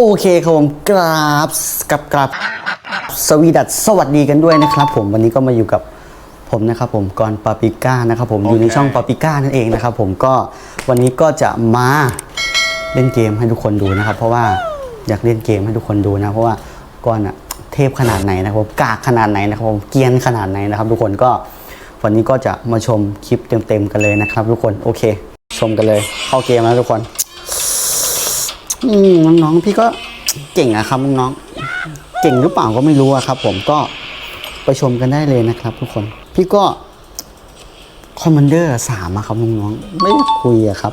โอเคครับผมกราบกับกราบสวีดัสสวัสดีกันด้วยนะครับผมวันนี้ก็มาอยู่กับผมนะครับผมกรปาปิก้านะครับผมอยู่ในช่องปาปิก้านั่นเองนะครับผมก็วันนี้ก็จะมาเล่นเกมให้ทุกคนดูนะครับ เพราะว่าอยากเล่นเกมให้ทุกคนดูนะ เพราะว่าก่อนอะเทพขนาดไหนนะครับผมกากขนาดไหนนะครับผมเกรียนขนาดไหนนะครับ ทุกคนก็วันนี้ก็จะมาชมคลิปเต็มๆกันเลยนะครับ ทุกคนโอเค ชมกันเลยเข้าเกมแล้วทุกคน อืมน้องๆพี่ก็เก่งอะครับน้องๆเก่งหรือเปล่าก็ไม่รู้อะครับ ผมก็ไปชมกันได้เลยนะครับ ทุกคนพี่ก็คอมมานเดอร์สามอะครับน้องๆไม่คุยอะครับ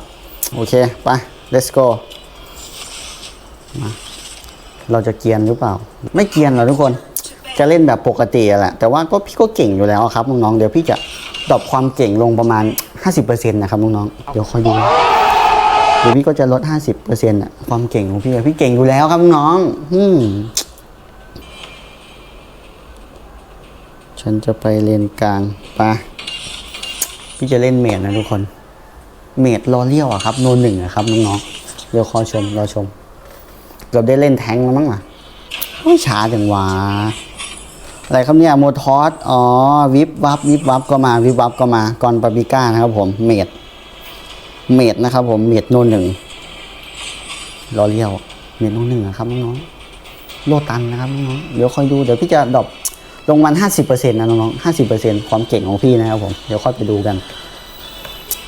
โอเค ไป let's go มาเราจะเกียนหรือเปล่า ไม่เกียนหรอกทุกคน จะเล่นแบบปกติแหละ แต่ว่าก็พี่ก็เก่งอยู่แล้วครับน้องๆเดี๋ยวพี่จะดรอปความเก่งลงประมาณ 50%นะครับน้องๆเดี๋ยวคอยดู เดี๋ยวพี่ก็จะลด 50%อะความเก่งของพี่พี่เก่งอยู่แล้วครับน้องอืมฉันจะไปเลนกลางปะพี่จะเล่นเมดนะทุกคน เมดรอเลี้ยวอะครับ โนหนึ่งอะครับน้องๆเดี๋ยวคอยชมรอชมเกือบได้เล่นแทงแล้วมั้งล่ะไม่ช้าจังหวะอะไรครับเนี่ยโมทอสอ๋อ วิบวับ วิบวับก็มา วิบวับก็มา กอนปาปิก้านะครับผม เมด เมดนะครับ ผมเมดโนหนึ่งรอเลี้ยวเมดโนหนึ่งครับน้องๆโลตันนะครับน้องๆเดี๋ยวคอยดูเดี๋ยวพี่จะดรอปลงมันห้าสิบเปอร์เซ็นต์นะน้องๆห้าสิบเปอร์เซ็นต์ความเก่งของพี่นะครับผมเดี๋ยวค่อยไปดูกัน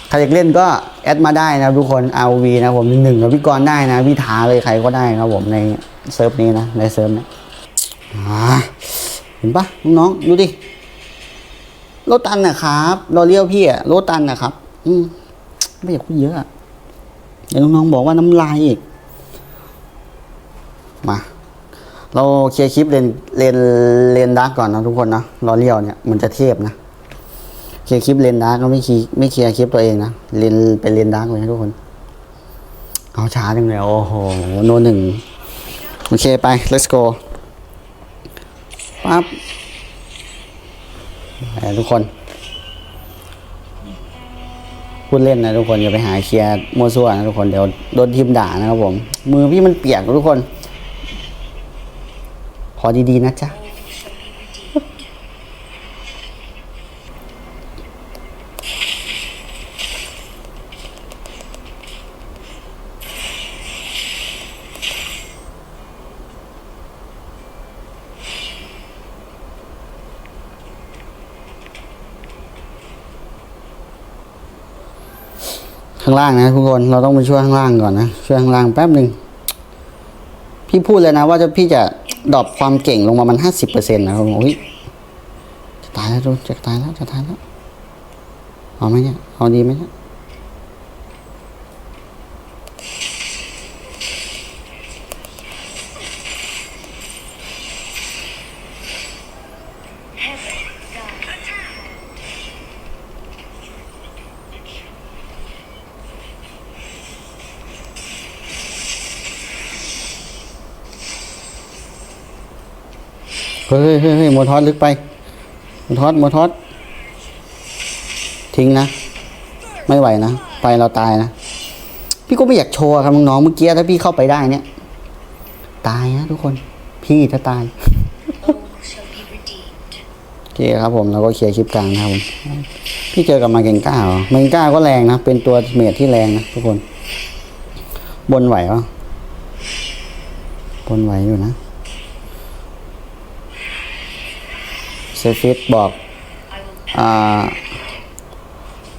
ใครอยากเล่นก็แอดมาได้นะทุกคน RV นะผมหนึ่งกับพี่กรณ์ได้นะพี่ทาเลยใครก็ได้ครับผมในเซิร์ฟนี้นะในเซิร์ฟเนี้เห็นปะน้องๆดูดิโลตันนะครับรอเลี้ยวพี่อะโลตันนะครับ อืม ไม่อยากพูดเยอะอะเดี๋ยวน้องๆบอกว่าน้ำลายอีก มา เราเคลียร์คลิปเลนเลนเลนดาร์กก่อนนะทุกคนนะรอเลี้ยวเนี่ยมันจะเทพนะเคลียร์คลิปเลนดาร์กก็ไม่คีไม่เคลียร์คลิปตัวเองนะเลนไปเลนดาร์กเลยนะทุกคนเอาช้าจังเลยโอ้โหโนหนึ่งโอเคไป let's go ปั๊บไปทุกคน พูดเล่นนะทุกคนอย่าไปหาเคลียร์มัวซั่วนะทุกคนเดี๋ยวโดนทีมด่านะครับผม มือพี่มันเปียกทุกคน พอดีๆนะจ๊ะ ข้างล่างนะทุกคนเราต้องไปช่วยข้างล่างก่อนนะช่วยข้างล่างแป๊บหนึ่งพี่พูดเลยนะว่าจะพี่จะดรอปความเก่งลงมามันห้าสิบเปอร์เซ็นต์นะครับโอ้ยจะตายแล้วจะตายแล้วจะตายแล้วเอาไหมเนี่ยเอาดีไหมเนี่ย เฮ้ยเฮ้ยเฮ้ยโมทอสลึกไปโมทอสโมทอสทิ้งนะ ไม่ไหวนะ ไปเราตายนะ พี่ก็ไม่อยากโชว์ครับน้องเมื่อกี้ถ้าพี่เข้าไปได้เนี่ย ตายนะทุกคน พี่ถ้าตายโอเคครับผมเราก็เคลียร์คลิปกลางนะครับผมพี่เจอกับมาเกงก้าเหรอมาเกงก้าก็แรงนะ เป็นตัวเมทที่แรงนะทุกคน บนไหวปะบนไหวอยู่นะ เซฟิตบอกอ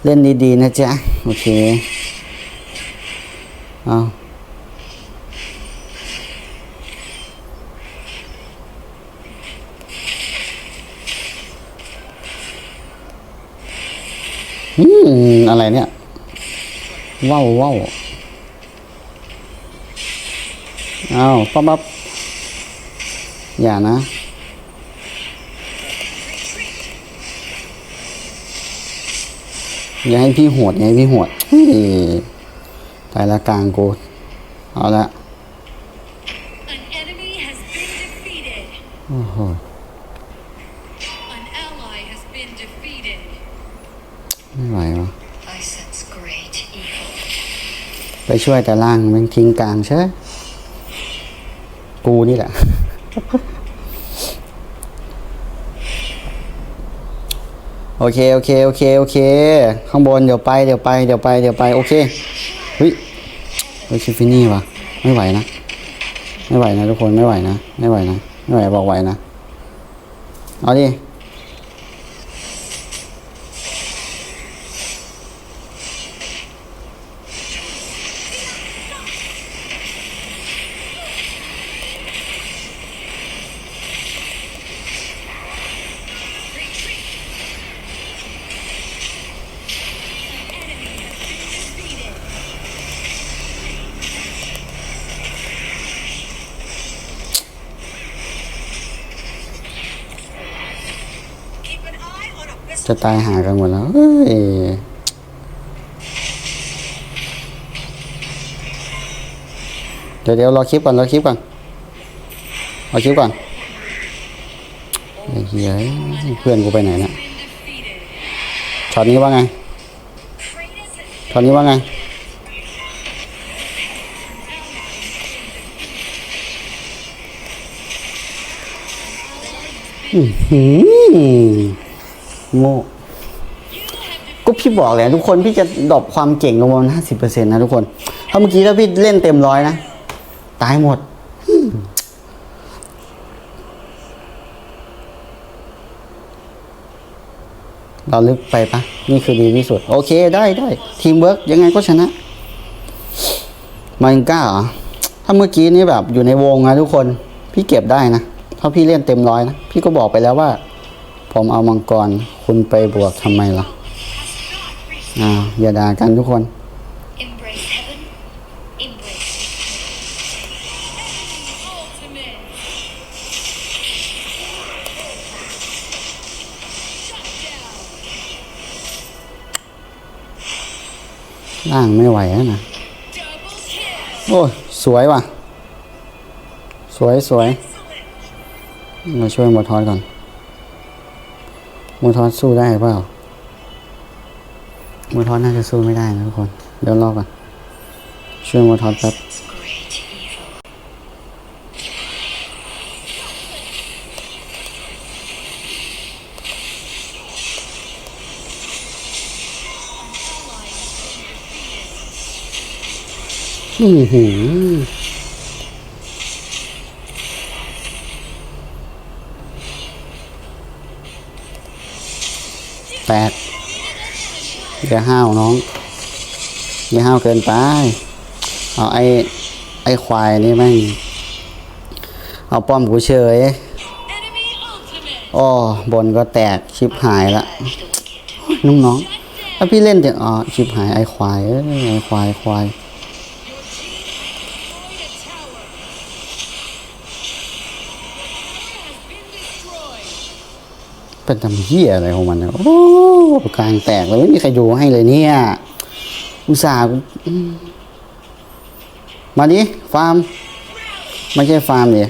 เล่นดีๆนะจ๊ะ โอเคเอาอืม อะไรเนี่ย ว้าวว้าวเอาปั๊บปั๊บอย่านะ อย่าให้พี่โหดอย่าให้พี่โหดเฮ้ยตายละกลางกูเอาละ An enemy has been defeated. โอ้โห An ally has been defeated. ไม่ไหววะ I sense great evil. ไปช่วยแต่ล่างแมันทิ้งกลางใช่กูนี่แหละ โอเคโอเคโอเคโอเค ข้างบนเดี๋ยวไปเดี๋ยวไปเดี๋ยวไปเดี๋ยวไปโอเคเฮ้ยเฮ้ยชิฟินี่วะไม่ไหวนะ ไม่ไหวนะทุกคนไม่ไหวนะ ไม่ไหวนะ ไม่ไหวบอกไหวนะ เอาดิ จะตายหากันหมดแล้วเฮ้ยเดี๋ยวเดี๋ยวรอคลิปก่อนรอคลิปก่อนรอคลิปก่อนไอ้เหี้ยเพื่อนกูไปไหนเนี่ยช็อตนี้ว่าไงช็อตนี้ว่าไงอื้อหือ โง่ก็พี่บอกเลยทุกคนพี่จะดรอปความเก่งลงประมาณห้าสิบเปอร์เซ็นต์นะทุกคนถ้าเมื่อกี้ถ้าพี่เล่นเต็มร้อยนะ ตายหมด เราลึกไปปะนี่คือดีที่สุด โอเคได้ได้ทีมเวิร์กยังไงก็ชนะ มาอิงก้าเหรอ ถ้าเมื่อกี้นี่แบบอยู่ในวงนะทุกคน พี่เก็บได้นะ ถ้าพี่เล่นเต็มร้อยนะ พี่ก็บอกไปแล้วว่า ผมเอามังกร คุณไปบวกทำไมล่ะอ่าวอย่าด่ากันทุกคน embrace heaven. Embrace ultimate. Shut down. ล่างไม่ไหวแล้วนะ Double kill. โอ้ยสวยว่ะ สวยสวย Excellent. มาช่วยมอทอสก่อน มอทอสสู้ได้เปล่ามอทอสน่าจะสู้ไม่ได้นะทุกคน เดี๋ยวรอก่อนช่วยมอทอสแป๊บอือหือ แปดอย่าห้าวน้องอย่าห้าวเกินไป เอาไอ้ไอ้ควายนี่แม่งเอาป้อมกูเฉยอ้อบนก็แตกชิบหายละน้องน้องถ้าพี่เล่นจะอ๋อชิบหายไอ้ควายไอ้ยไอ้ควายควาย เป็นทำเหี้ยอะไรของมันเนี่ยโอ้กลางแตกเลยไม่มีใครดูให้เลยเนี่ย อุตส่าห์มาดิฟาร์มไม่ใช่ฟาร์มดิ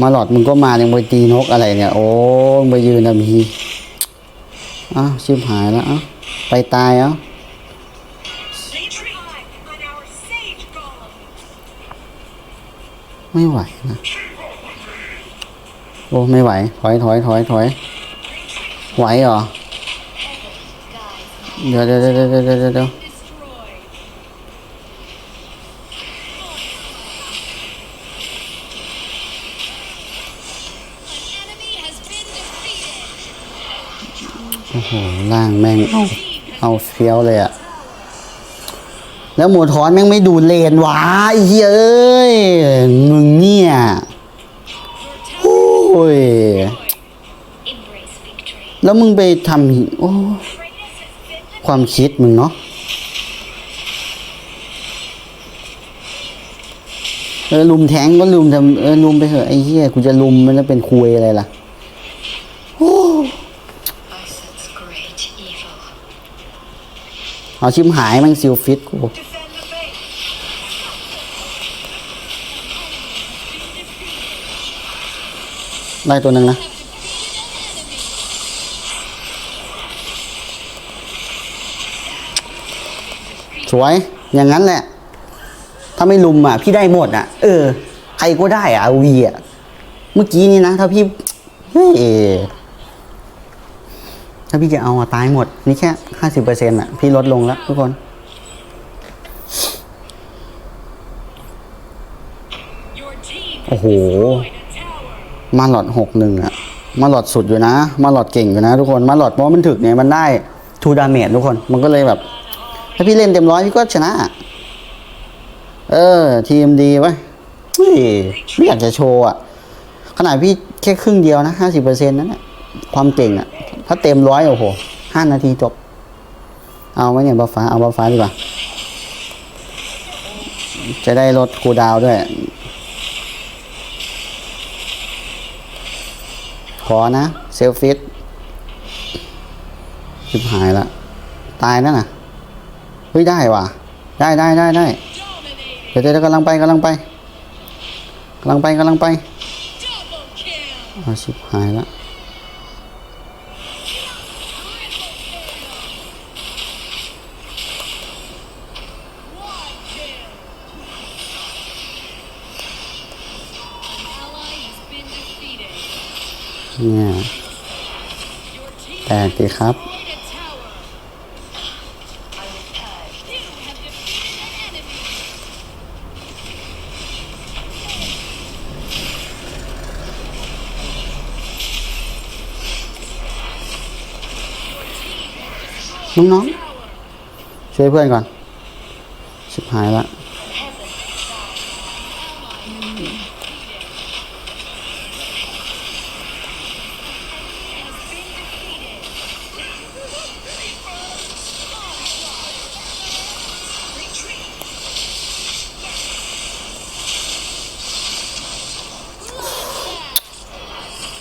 มาหลอดมึงก็มายังไปตีนกอะไรเนี่ย โอ้มึงไปยืนทำฮีอ้าวชิบหายแล้วอ้าวไปตายเอ้าไม่ไหวนะ โอ้ไม่ไหว ถอยถอยถอยถอยไหวเหรอเดี๋ยวเดี๋ยวเดี๋ยวเดี๋ยวเดี๋ยวเดี๋ยวโอ้โหล่างแม่ง เอาเอาเฟี้ยวเลยอะแล้วหมูทอนแม่งไม่ดูเลนวะไอ้เหี้ยเอ้ยมึงเนี่ย ย Embrace victory. แล้วมึงไปทำโอ้ความคิดมึงเนาะเออลุมแทงก็ลุมทำเออลุมไปเถอะไอ้เหี้ยกูจะลุมมันแล้วเป็นคุยอะไรล่ะโอ้เอาชิมหายมันซิลฟิตกู ได้ตัวหนึ่งนะ สวย อย่างนั้นแหละ ถ้าไม่ลุมอะ พี่ได้หมดอะ เออ ใครก็ได้อะวีอะเมื่อกี้นี้นะ ถ้าพี่ เฮ้ย ถ้าพี่จะเอาอะตายหมด นี่แค่ห้าสิบเปอร์เซ็นต์อะ พี่ลดลงแล้วทุกคนโอ้โห มาหลอดหกหนึ่งอะมาหลอดสุดอยู่นะ มาหลอดเก่งอยู่นะทุกคนมาหลอดเพราะว่ามันถึกเนี่ยมันได้ทูดาเมจทุกคนมันก็เลยแบบ ถ้าพี่เล่นเต็มร้อยพี่ก็ชนะ เออ ทีมดีไว้ยเฮ้ยไม่อยากจะโชว์อะขนาดพี่แค่ครึ่งเดียวนะห้าสิบเปอร์เซ็นต์นั่นแหละความเก่งอะถ้าเต็มร้อยโอ้โหห้านาทีจบ เอาไหมเนี่ยบัฟฟ้าเอาบัฟฟ้าดีกว่า จะได้ลดคูดาวด้วย ขอนะ เซลฟิตชิบหายละ ตายแล้วนะเฮ้ยได้ว่ะ ได้ได้ได้ได้ Dominating. เดี๋ยวเดี๋ยวกำลังไปกำลังไปกำลังไปกำลังไป Double kill. อาชิบหายละ เนี่ยแตกดีครับ น้องๆช่วยเพื่อนก่อน สิบหายละ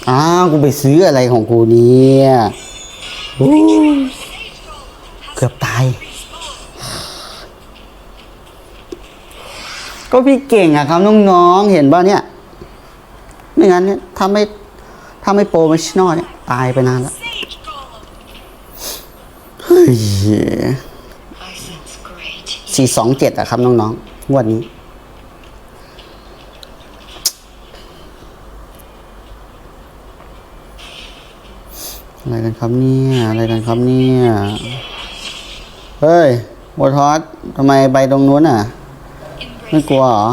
อ้าวกูไปซื้ออะไรของกูเนี่ยเกือบตาย ก็พี่เก่งอะครับน้องๆ เห็นป่ะเนี่ย ไม่งั้นเนี่ยถ้าไม่ถ้าไม่โปรเฟชชั่นอลเนี่ยตายไปนานแล้ว เฮ้ยสี่สองเจ็ดอะครับน้องๆงวดนี้ อะไรกันครับเนี่ยอะไรกันครับเนี่ยเฮ้ยโบทอสทำไมไปตรงนู้นอะ ไม่กลัวเหรอ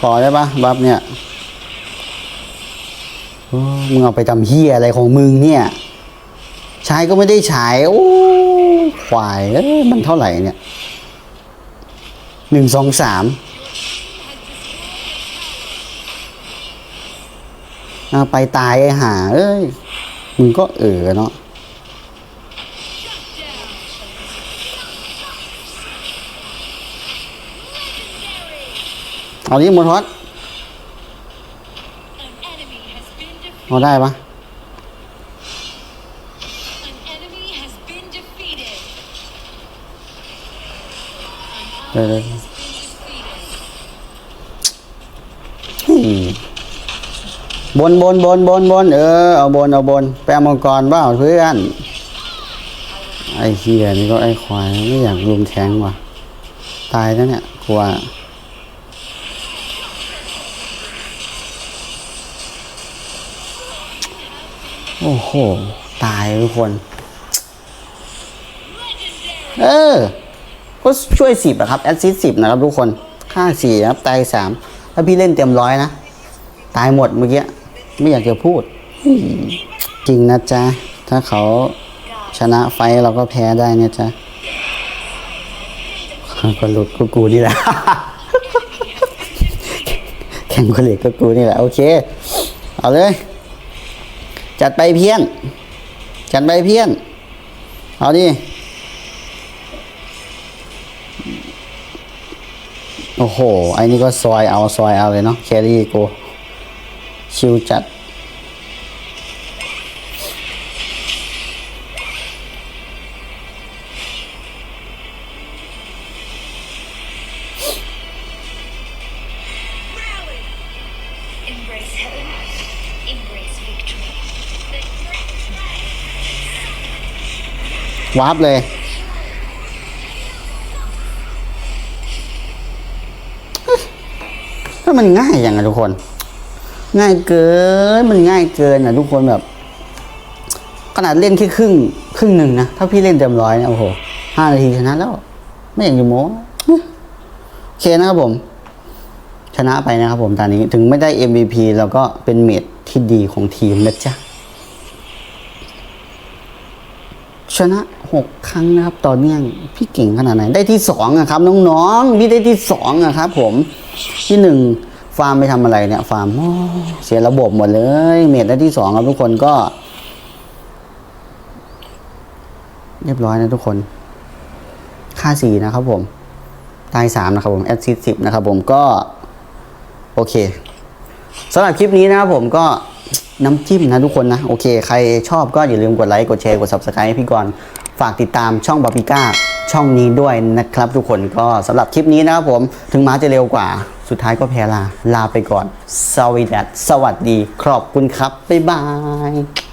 ขอได้ปะบัฟเนี่ยมึงเอาไปทำเฮียอะไรของมึงเนี่ยใช้ก็ไม่ได้ใช้โอ้ควายเอ้ยมันเท่าไหร่เนี่ยหนึ่งสองสามเอาไปตายไอ้ห่าเอ้ย มึงก็เออเนาะเอานี้มูทอสเอาได้ปะเดี๋ Has been defeated. ๆอืม บนบนบนบนบนเออเอาบนเอาบนแปลมังกรเปล่าเพื่อนไอ้เฮียนี่ก็ไอ้ควายไม่อยากลุมแทงว่ะ ตายแล้วเนี่ยกลัวโอ้โห ตายทุกคน เออ ก็ช่วยสิบอะครับ แอดซิสสิบนะครับทุกคน ค่าสี่ครับ ตายสามถ้าพี่เล่นเต็มร้อยนะ ตายหมดเมื่อกี้ ไม่อยากจะพูด จริงนะจ๊ะ ถ้าเขาชนะไฟเราก็แพ้ได้นะจ๊ะก็หลุดก็กูนี่แหละแข่งก็เหล็กก็กูนี่แหละโอเค เอาเลย จัดไปเพี้ยน จัดไปเพี้ยน เอาดิโอ้โห ไอ้นี่ก็ซอยเอาซอยเอาเลยเนาะแครี่กู ชิวจัด วาร์ปเลย ก็มันง่ายอย่างอะทุกคน ง่ายเกินมันง่ายเกินอะทุกคนแบบ ขนาดเล่นแค่ครึ่งครึ่งหนึ่งนะถ้าพี่เล่นเต็มร้อยเนี่ยโอ้โหห้านาทีชนะแล้ว ไม่อยากจะโม้โอเคนะครับผม ชนะไปนะครับผมตอนนี้ถึงไม่ได้ MVP แล้วก็เป็นเมดที่ดีของทีมนะจ๊ะชนะหกครั้งนะครับต่อเนื่องพี่เก่งขนาดไหนได้ที่สองอะครับ น้องๆพี่ได้ที่สองอะครับ ผมที่หนึ่ง ฟาร์มไปทำอะไรเนี่ย ฟาร์มเสียระบบหมดเลย เมดได้ที่สองครับทุกคนก็ เรียบร้อยนะทุกคน ค่าสี่นะครับผม ตายสามนะครับผม แอดซิสสิบนะครับผมก็ โอเคสำหรับคลิปนี้นะครับผมก็น้ำจิ้มนะทุกคนนะ โอเค ใครชอบก็อย่าลืมกดไลค์ กดแชร์ กด subscribe ให้พี่กรณ์ฝากติดตามช่องบาปิก้าช่องนี้ด้วยนะครับทุกคนก็สำหรับคลิปนี้นะครับผมถึงม้าจะเร็วกว่า สุดท้ายก็แพ้ลา ลาไปก่อนสวัสดีสวัสดี ขอบคุณครับ บ๊ายบาย